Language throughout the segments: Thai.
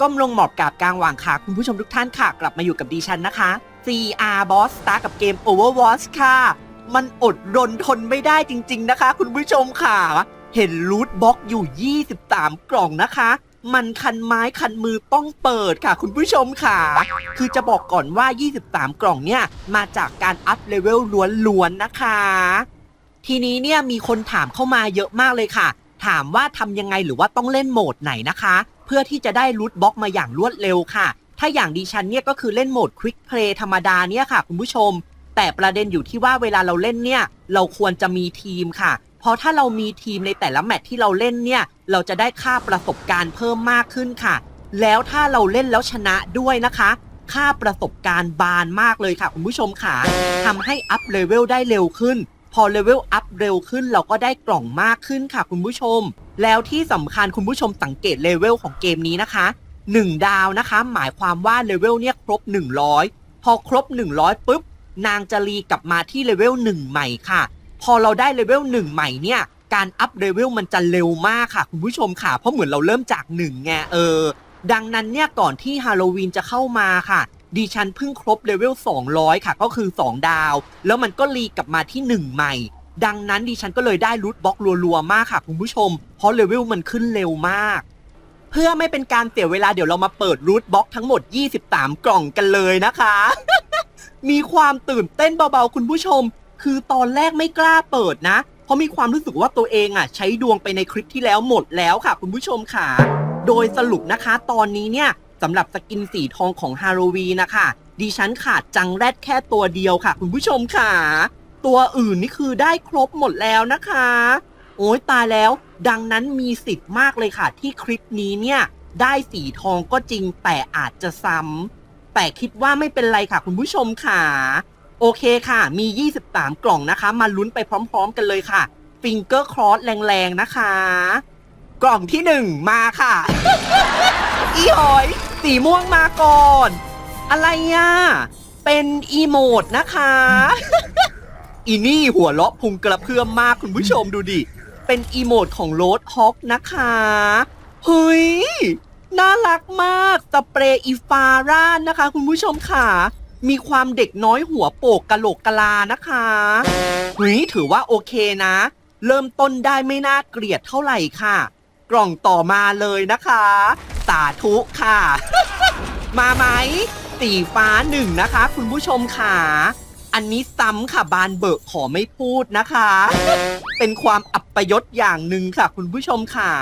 ก้มลงหมอบกราบกลางวางขาคุณผู้ชมทุกท่านค่ะ กลับมาอยู่กับดิฉันนะคะ CR Boss Star กับเกม Overwatch ค่ะ มันอดรนทนไม่ได้จริง ๆนะคะ คุณผู้ชมค่ะ เห็นรูทบ็อกอยู่ 23 กล่องนะคะ มันคันไม้คันมือต้องเปิดค่ะ คุณผู้ชมค่ะ คือจะบอกก่อนว่า 23 กล่องเนี่ย มาจากการอัพเลเวลล้วนๆนะคะ ทีนี้เนี่ยมีคนถามเข้ามาเยอะมากเลยค่ะ ถามว่าทำยังไงหรือว่าต้องเล่นโหมดไหนนะคะ พื่อที่จะได้รูทบ็อกมาอย่างรวดเร็วค่ะ ถ้าอย่างดิฉันเนี่ยก็คือเล่นโหมดควิกเพลย์ธรรมดาเนี่ยค่ะคุณผู้ชม แต่ประเด็นอยู่ที่ว่าเวลาเราเล่นเนี่ยเราควรจะมีทีมค่ะ เพราะถ้าเรามีทีมในแต่ละแมตช์ที่เราเล่นเนี่ยเราจะได้ค่าประสบการณ์เพิ่มมากขึ้นค่ะ แล้วถ้าเราเล่นแล้วชนะด้วยนะคะ ค่าประสบการณ์บานมากเลยค่ะคุณผู้ชมค่ะทำให้อัพเลเวลได้เร็วขึ้น พอเลเวลอัพเร็วขึ้นเราก็ได้กล่องมากขึ้นค่ะคุณผู้ชม แล้วที่สำคัญคุณผู้ชมสังเกตเลเวลของเกมนี้นะคะ 1 ดาวนะคะ หมายความว่าเลเวลเนี่ยครบ 100 พอครบ 100ปุ๊บนางจะรีกลับมาที่เลเวล1ใหม่ค่ะ พอเราได้เลเวล1ใหม่เนี่ยการอัพเลเวลมันจะเร็วมากค่ะ คุณผู้ชมค่ะ เพราะเหมือนเราเริ่มจาก1ไงเออดังนั้นเนี่ยก่อนที่ฮาโลวีนจะเข้ามาค่ะ ดิฉันเพิ่งครบเลเวล200 ค่ะ ก็คือ 2 ดาว แล้วมันก็รีกลับมาที่ 1 ใหม่ ดังนั้นดิฉันก็เลยได้รูทบล็อกรัวๆ มากค่ะคุณผู้ชม เพราะเลเวลมันขึ้นเร็วมาก เพื่อไม่เป็นการเสียเวลาเดี๋ยวเรามาเปิดรูทบล็อกทั้งหมด 23 กล่องกันเลยนะคะ มีความตื่นเต้นเบาๆคุณผู้ชม คือตอนแรกไม่กล้าเปิดนะ เพราะมีความรู้สึกว่าตัวเองอะ ใช้ดวงไปในคลิปที่แล้วหมดแล้วค่ะ คุณผู้ชมค่ะ โดยสรุปนะคะ ตอนนี้เนี่ย สำหรับสกินสีทองของฮาโลวีนนะคะ ดิฉันขาดจังแรดแค่ตัวเดียวค่ะ คุณผู้ชมค่ะ ตัวอื่นนี่คือได้ครบหมดแล้วนะคะ โอ้ยตายแล้ว ดังนั้นมีสิทธิ์มากเลยค่ะ ที่คลิปนี้เนี่ย ได้สีทองก็จริงแต่อาจจะซ้ำแต่คิดว่าไม่เป็นไรค่ะ คุณผู้ชมค่ะ โอเคค่ะ มี 23 กล่องนะคะ มาลุ้นไปพร้อม ๆ กันเลยค่ะฟิงเกอร์ครอสแรงๆนะคะ กล่องที่หนึ่งมาค่ะ อีหอย สีม่วงมาก่อน อะไรอะ เป็นอีโมดนะคะ อีนี่หัวเลาะพุงกระเพื่อมมากคุณผู้ชมดูดิ เป็นอีโมดของโรดฮอกนะคะเฮ้ยน่ารักมากสเปรย์อีฟาร่านนะคะ คุณผู้ชมค่ะ มีความเด็กน้อยหัวโปกกะโหลกกะลานะคะเฮ้ยถือว่าโอเคนะ เริ่มต้นได้ไม่น่าเกลียดเท่าไหร่ค่ะ กล่องต่อมาเลยนะคะ สาธุค่ะ มาไหมสีฟ้าหนึ่งนะคะ คุณผู้ชมค่ะ อันนี้ซ้ำค่ะบานเบิกขอไม่พูดนะคะ เป็นความอับประยศอย่างหนึ่งค่ะ คุณผู้ชมค่ะ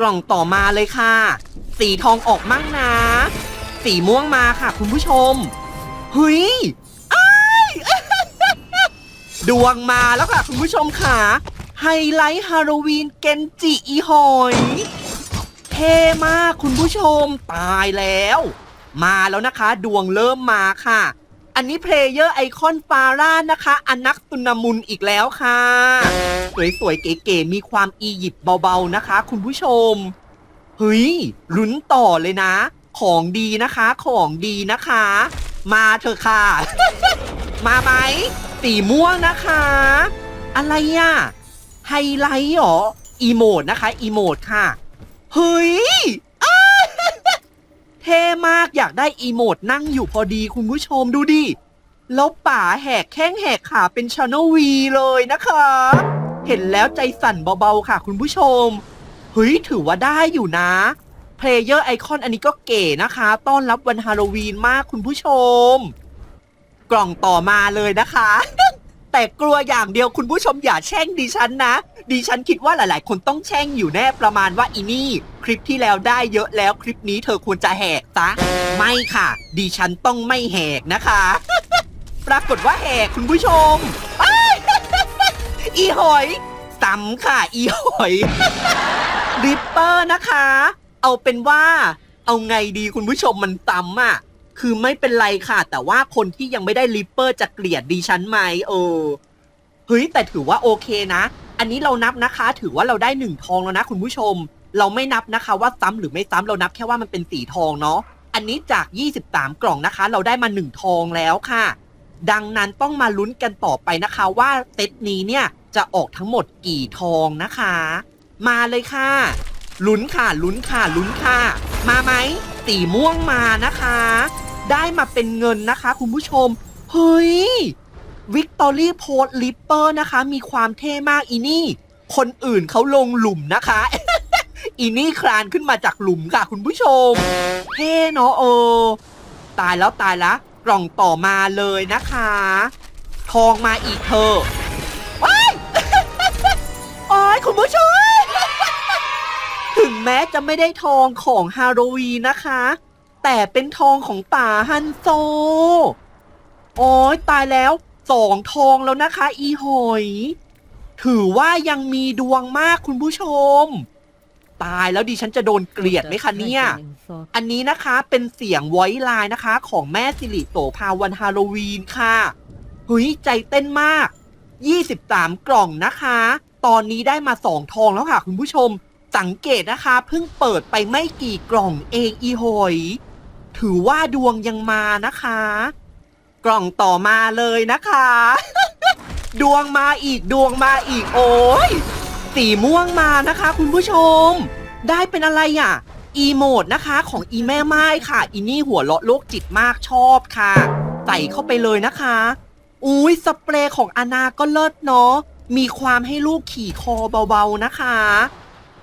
กล่องต่อมาเลยค่ะ สีทองออกมั่งนะ สีม่วงมาค่ะ คุณผู้ชมเฮ้ยอ้ายดวงมาแล้วค่ะ คุณผู้ชมค่ะ ไฮไลท์ฮาโลวีนเกนจิอีหอย เท่มากคุณผู้ชมตายแล้ว มาแล้วนะคะดวงเริ่มมาค่ะ อันนี้เพลเยอร์ไอคอนฟาร่านะคะ อันนักตุนามุนอีกแล้วค่ะ สวยๆเก๋ๆมีความอียิปต์เบาๆนะคะ คุณผู้ชมเฮ้ยลุ้นต่อเลยนะ ของดีนะคะของดีนะคะ มาเถอะค่ะ มาไหมสีม่วงนะคะ อะไรอะ ไฮไลท์เหรออีโมดนะคะอีโมดค่ะ เฮ้ยเท่มากอยากได้อีโมดนั่งอยู่พอดีคุณผู้ชมดูดิ แล้วป่าแหกแข้งแหกขาเป็นชานวีเลยนะคะ เห็นแล้วใจสั่นเบาๆค่ะคุณผู้ชม เฮ้ยถือว่าได้อยู่นะเพลเยอร์ไอคอนอันนี้ก็เก๋นะคะ ต้อนรับวันฮาโลวีนมากคุณผู้ชม กล่องต่อมาเลยนะคะ แต่กลัวอย่างเดียวคุณผู้ชมอย่าแช่งดิฉันนะ ดิฉันคิดว่าหลาย ๆ คนต้องแช่งอยู่แน่ประมาณว่าอีนี่ คลิปที่แล้วได้เยอะแล้วคลิปนี้เธอควรจะแหกซะไม่ค่ะ ดิฉันต้องไม่แหกนะคะ ปรากฏว่าแหกคุณผู้ชมอ้ายอีหอยซ้ำค่ะอีหอยริปเปอร์นะคะ เอาเป็นว่า เอาไงดีคุณผู้ชมมันซ้ำอะ คือไม่เป็นไรค่ะ แต่ว่าคนที่ยังไม่ได้ริปเปอร์จะเกลียดดิฉันไหมเออเฮ้ยแต่ถือว่าโอเคนะ อันนี้เรานับนะคะ ถือว่าเราได้หนึ่งทองแล้วนะคุณผู้ชม เราไม่นับนะคะว่าซ้ำหรือไม่ซ้ำเรานับแค่ว่ามันเป็นสีทองเนาะอันนี้จาก 23 กล่องนะคะ เราได้มาหนึ่งทองแล้วค่ะ ดังนั้นต้องมาลุ้นกันต่อไปนะคะว่าเซตนี้เนี่ยจะออกทั้งหมดกี่ทองนะคะ มาเลยค่ะลุ้นค่ะลุ้นค่ะลุ้นค่ะ มาไหมสีม่วงมานะคะ ได้มาเป็นเงินนะคะ คุณผู้ชม เฮ้ยวิกตอรี่โพสลิปเปอร์นะคะ มีความเท่มากอีนี่ คนอื่นเขาลงหลุมนะคะ อีนี่คลานขึ้นมาจากหลุมค่ะ คุณผู้ชม เท่เนาะเออ ตายแล้วตายล้วกล่องต่อมาเลยนะคะ ทองมาอีกเธอว้ายโอ้ยคุณผู้ชม ถึงแม้จะไม่ได้ทองของฮาโลวีนนะคะ แต่เป็นทองของป่าฮันโซ โอ้ยตายแล้วสองทองแล้วนะคะ อีหอย ถือว่ายังมีดวงมากคุณผู้ชม ตายแล้วดิฉันจะโดนเกลียดไหมคะเนี่ย อันนี้นะคะเป็นเสียงไว้ไลน์นะคะ ของแม่สิริโสภาวันฮาโลวีนค่ะเฮ้ยใจเต้นมาก 23 กล่องนะคะ ตอนนี้ได้มาสองทองแล้วค่ะ คุณผู้ชม สังเกตนะคะเพิ่งเปิดไปไม่กี่กล่องเองอีหอย ถือว่าดวงยังมานะคะ กล่องต่อมาเลยนะคะ ดวงมาอีกดวงมาอีกโอ้ยสีม่วงมานะคะ คุณผู้ชม ได้เป็นอะไรอะ อีโมดนะคะของอีแม่ไม้ค่ะ อีนี่หัวเลาะโลกจิตมากชอบค่ะ ใส่เข้าไปเลยนะคะ อุ้ยสเปรย์ของอานาก็เลิศเนาะมีความให้ลูกขี่คอเบาๆนะคะ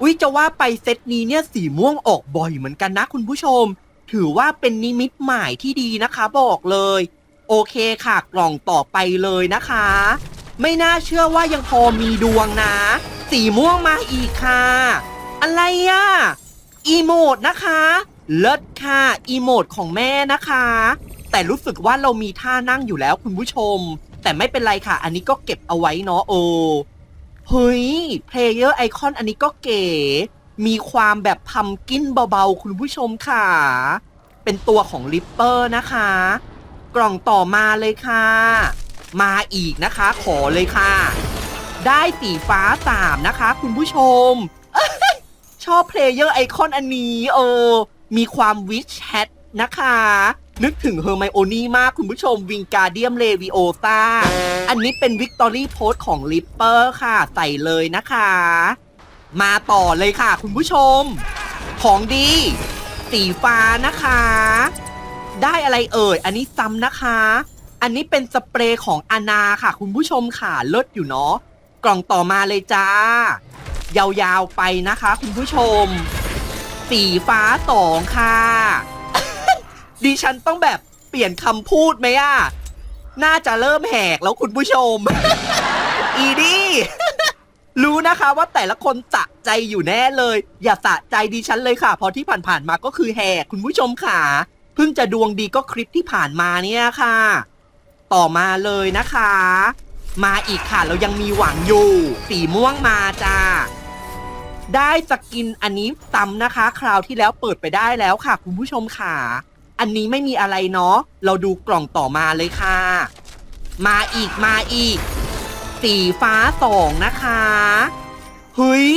อุ้ยจะว่าไปเซตนี้เนี่ยสีม่วงออกบ่อยเหมือนกันนะคุณผู้ชม ถือว่าเป็นนิมิตหมายที่ดีนะคะบอกเลย โอเคค่ะกล่องต่อไปเลยนะคะ ไม่น่าเชื่อว่ายังพอมีดวงนะ สีม่วงมาอีกค่ะ อะไรอะอีโมดนะคะ เลิศค่ะอีโมดของแม่นะคะ แต่รู้สึกว่าเรามีท่านั่งอยู่แล้วคุณผู้ชม แต่ไม่เป็นไรค่ะ อันนี้ก็เก็บเอาไว้เนาะโอเฮ้ยเพลเยอร์ไอคอนอันนี้ก็เก๋ มีความแบบพัมกินเบาๆ คุณผู้ชมค่ะ เป็นตัวของลิปเปอร์นะคะ กล่องต่อมาเลยค่ะ มาอีกนะคะ ขอเลยค่ะ ได้สีฟ้าสามนะคะ คุณผู้ชม ชอบเพลเยอร์ไอคอนอันนี้เออ มีความวิชแฮทนะคะ นึกถึงเฮอร์ไมโอนี่มากคุณผู้ชมวิงการเดียมเลวิโอซาอันนี้เป็นวิกตอรี่โพสของลิปเปอร์ค่ะ ใส่เลยนะคะ มาต่อเลยค่ะ คุณผู้ชม ของดี สีฟ้านะคะ ได้อะไรเอ่ย อันนี้ซ้ำนะคะ อันนี้เป็นสเปรย์ของอานาค่ะ คุณผู้ชมค่ะเลิศอยู่เนาะกล่องต่อมาเลยจ้า ยาวๆไปนะคะ คุณผู้ชม สีฟ้าสองค่ะ ดิฉันต้องแบบเปลี่ยนคำพูดไหมอะน่าจะเริ่มแหกแล้วคุณผู้ชม อีดี้ รู้นะคะว่าแต่ละคนสะใจอยู่แน่เลย อย่าสะใจดิฉันเลยค่ะพราะที่ผ่านๆมาก็คือแหกคุณผู้ชมค่ะเพิ่งจะดวงดีก็คลิปที่ผ่านมาเนี่ยค่ะ ต่อมาเลยนะคะ มาอีกค่ะ เรายังมีหวังอยู่ สีม่วงมาจ้าได้สกินอันนี้ซ้ำนะคะ คราวที่แล้วเปิดไปได้แล้วค่ะ คุณผู้ชมค่ะ อันนี้ไม่มีอะไรเนาะเราดูกล่องต่อมาเลยค่ะ มาอีกมาอีก สีฟ้าสองนะคะเฮ้ย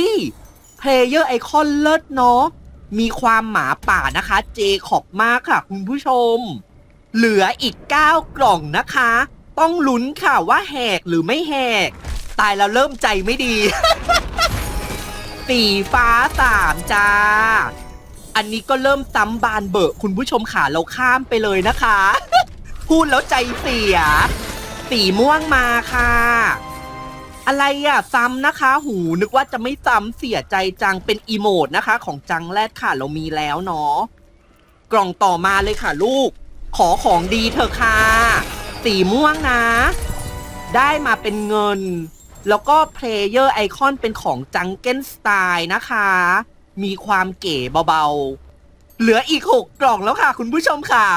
เพลเยอร์ไอคอนเลิศเนาะมีความหมาป่านะคะ เจขอบมากค่ะ คุณผู้ชม เหลืออีก 9 กล่องนะคะ ต้องลุ้นค่ะว่าแหกหรือไม่แหก ตายแล้วเริ่มใจไม่ดี สีฟ้าสามจ้า อันนี้ก็เริ่มซ้ำบานเบอะคุณผู้ชมค่ะเราข้ามไปเลยนะคะ พูดแล้วใจเสีย สีม่วงมาค่ะ อะไรอะซ้ำนะคะ หูนึกว่าจะไม่ซ้ำเสียใจจังเป็นอีโมดนะคะ ของจังแรดค่ะเรามีแล้วเนาะกล่องต่อมาเลยค่ะลูก ขอของดีเถอะค่ะ สีม่วงนะ ได้มาเป็นเงิน แล้วก็เพลเยอร์ไอคอนเป็นของจังเก้นสไตล์นะคะ มีความเก๋เบาๆ เหลืออีกหกกล่องแล้วค่ะ คุณผู้ชมค่ะ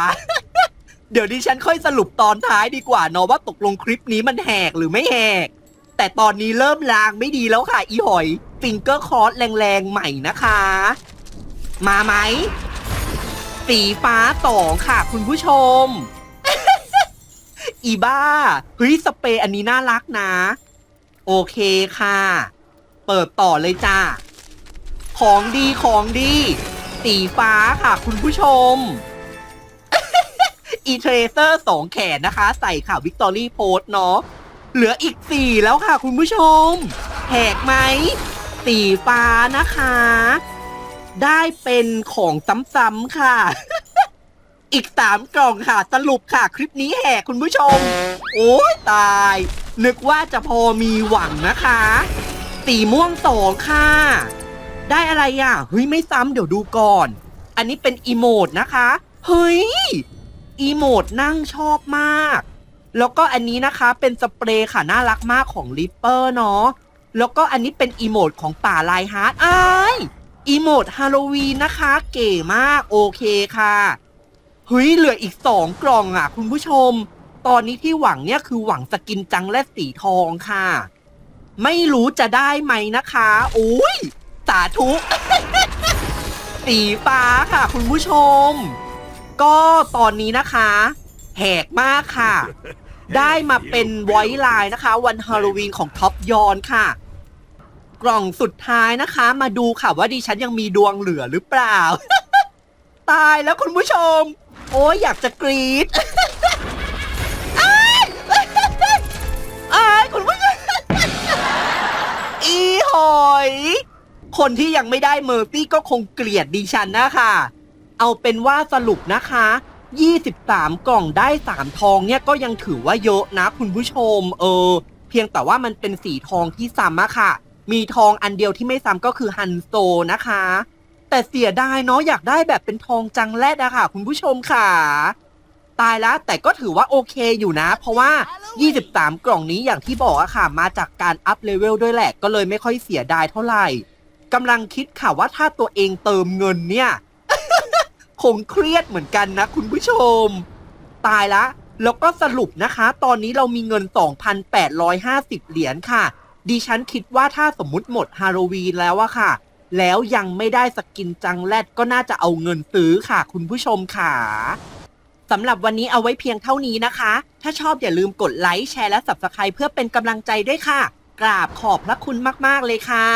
เดี๋ยวดิฉันค่อยสรุปตอนท้ายดีกว่าเนาะว่าตกลงคลิปนี้มันแหกหรือไม่แหก แต่ตอนนี้เริ่มลางไม่ดีแล้วค่ะ อีหอยฟิงเกอร์คอร์สแรงๆ ใหม่นะคะ มาไหม สีฟ้าสองค่ะ คุณผู้ชม อีบ้าเฮ้ยสเปรย์อันนี้น่ารักนะ โอเคค่ะ เปิดต่อเลยจ้าของดีของดี สีฟ้าค่ะ คุณผู้ชมอีเทรเซอร์สองแขนนะคะ ใส่ค่ะวิกตอรี่โพสเนาะ เหลืออีกสี่แล้วค่ะคุณผู้ชมแหกไหมสีฟ้านะคะ ได้เป็นของซ้ำๆค่ะ อีกสามกล่องค่ะ สรุปค่ะ คลิปนี้แหกคุณผู้ชม โอ้ยตาย นึกว่าจะพอมีหวังนะคะสีม่วงสองค่ะ ได้อะไรอะเฮ้ยไม่ซ้ำเดี๋ยวดูก่อน อันนี้เป็นอีโมดนะคะ เฮ้ยอีโมดนั่งชอบมาก แล้วก็อันนี้นะคะเป็นสเปรย์ค่ะน่ารักมากของลิปเปอร์เนาะแล้วก็อันนี้เป็นอีโมดของป่าลายฮาร์ดอ้ายอีโมดฮาโลวีนนะคะ เก๋มากโอเคค่ะเฮ้ยเหลืออีกสองกล่องอะ คุณผู้ชม ตอนนี้ที่หวังเนี่ยคือหวังสกินจังและสีทองค่ะ ไม่รู้จะได้ไหมนะคะโอ้ยสาธุสีฟ้าค่ะ คุณผู้ชม ก็ตอนนี้นะคะ แหกมากค่ะ ได้มาเป็นไวท์ไลน์นะคะ วันฮาโลวีนของท็อปยอนค่ะ กล่องสุดท้ายนะคะ มาดูค่ะว่าดิฉันยังมีดวงเหลือหรือเปล่า ตายแล้วคุณผู้ชม โอ้ยอยากจะกรี๊ดอ้ายอ้ายคุณผู้ชมอีหอย คนที่ยังไม่ได้เมอร์ซี่ก็คงเกลียดดิฉันนะคะ เอาเป็นว่าสรุปนะคะ 23 กล่องได้ 3 ทองเนี่ยก็ยังถือว่าเยอะนะคุณผู้ชม เออ เพียงแต่ว่ามันเป็นสีทองที่ซ้ำอะค่ะ มีทองอันเดียวที่ไม่ซ้ำก็คือฮันโซนะคะ แต่เสียดายเนาะอยากได้แบบเป็นทองจังแรดอะค่ะ คุณผู้ชมค่ะ ตายแล้วแต่ก็ถือว่าโอเคอยู่นะ เพราะว่า 23 กล่องนี้อย่างที่บอกอะค่ะ มาจากการอัพเลเวลด้วยแหละก็เลยไม่ค่อยเสียดายเท่าไหร่กำลังคิดค่ะว่าถ้าตัวเองเติมเงินเนี่ย คงเครียดเหมือนกันนะคุณผู้ชม ตายละ แล้วก็สรุปนะคะ ตอนนี้เรามีเงิน 2,850 เหรียญค่ะ ดิฉันคิดว่าถ้าสมมุติหมดฮาโลวีนแล้วอะค่ะ แล้วยังไม่ได้สกินจังแรดก็น่าจะเอาเงินซื้อค่ะ คุณผู้ชมค่ะสำหรับวันนี้เอาไว้เพียงเท่านี้นะคะ ถ้าชอบอย่าลืมกดไลค์แชร์และ Subscribe เพื่อเป็นกำลังใจด้วยค่ะ กราบขอบพระคุณมาก ๆ เลยค่ะ